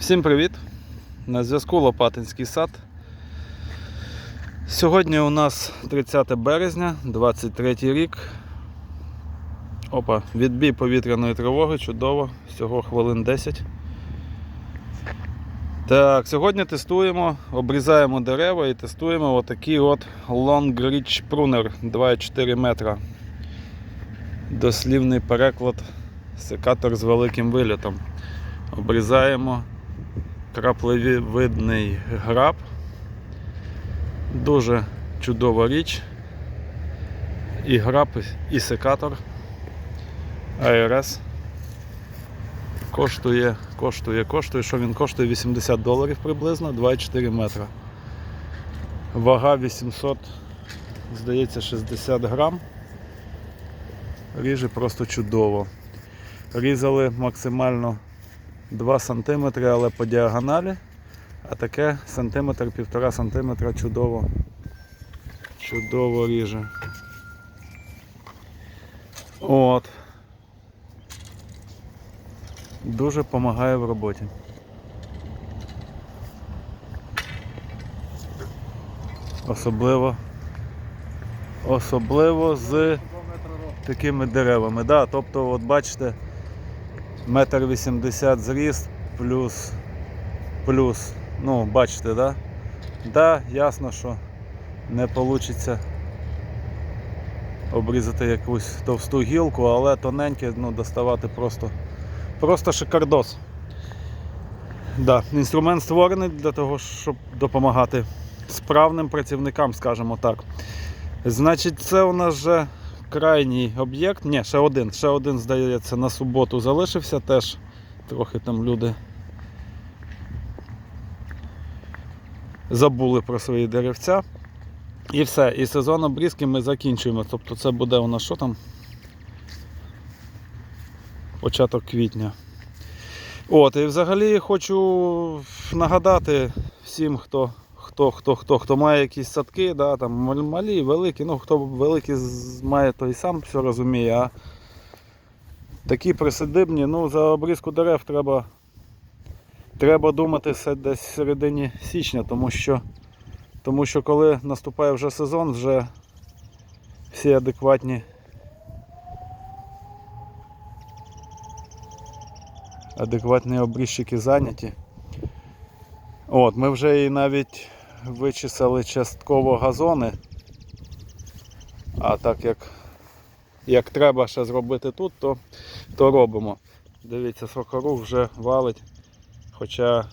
Всім привіт! На зв'язку Лопатинський сад. Сьогодні у нас 30 березня, 23 рік. Опа, відбій повітряної тривоги, чудово, всього хвилин 10. Так, сьогодні тестуємо, обрізаємо дерева і тестуємо отакий от Long Reach Pruner 2,4 метра. Дослівний переклад секатор з великим вильотом. Обрізаємо краплевидний граб. Дуже чудова річ. І граб, і секатор АРС. Коштує, коштує, коштує, що він коштує 80 доларів приблизно, 2,4 метра. Вага 800, здається, 60 грам. Ріже просто чудово. Різали максимально 2 см, але по діагоналі, а таке сантиметр, півтора сантиметра чудово. Чудово ріже. От. Дуже допомагає в роботі. Особливо особливо з такими деревами. Да, тобто, от бачите, метр вісімдесят зріст плюс, плюс, ну, бачите, да? Да, ясно, що не вийде обрізати якусь товсту гілку, але тоненьке ну, доставати просто, просто шикардос. Да, інструмент створений для того, щоб допомагати справним працівникам, скажімо так. Значить, це у нас вже крайній об'єкт. Ні, ще один. Ще один, здається, на суботу залишився теж. Трохи там люди забули про свої деревця. І все. І сезон обрізки ми закінчуємо. Тобто це буде у нас що там? Початок квітня. От, і взагалі хочу нагадати всім, хто хто, хто, хто, хто має якісь садки, да, там малі, великі, ну хто великі має, той сам все розуміє, а такі присадибні, ну за обрізку дерев треба, треба думати все десь в середині січня, тому що, тому що коли наступає вже сезон, вже всі адекватні. Адекватні обрізчики зайняті. От, ми вже і навіть вичисали частково газони. А так як, як треба ще зробити тут, то, то робимо. Дивіться, сокорух вже валить. Хоча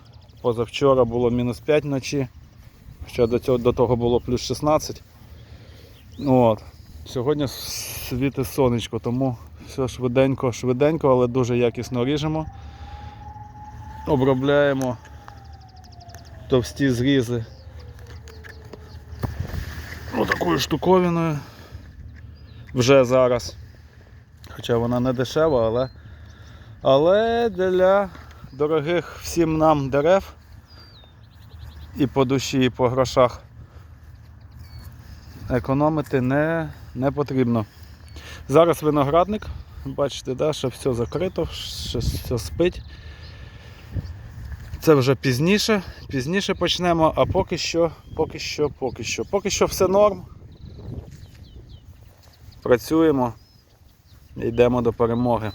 позавчора було мінус 5 вночі, ще до, цього, до того було плюс 16. От. Сьогодні світить сонечко, тому все швиденько, швиденько, але дуже якісно ріжемо. Обробляємо товсті зрізи отакою штуковиною вже зараз. Хоча вона не дешева, але, але для дорогих всім нам дерев і по душі, і по грошах економити не, не потрібно. Зараз виноградник, бачите, да, що все закрито, що все спить. Це вже пізніше, пізніше почнемо, а поки що, поки що, поки що. Поки що все норм. Працюємо, йдемо до перемоги.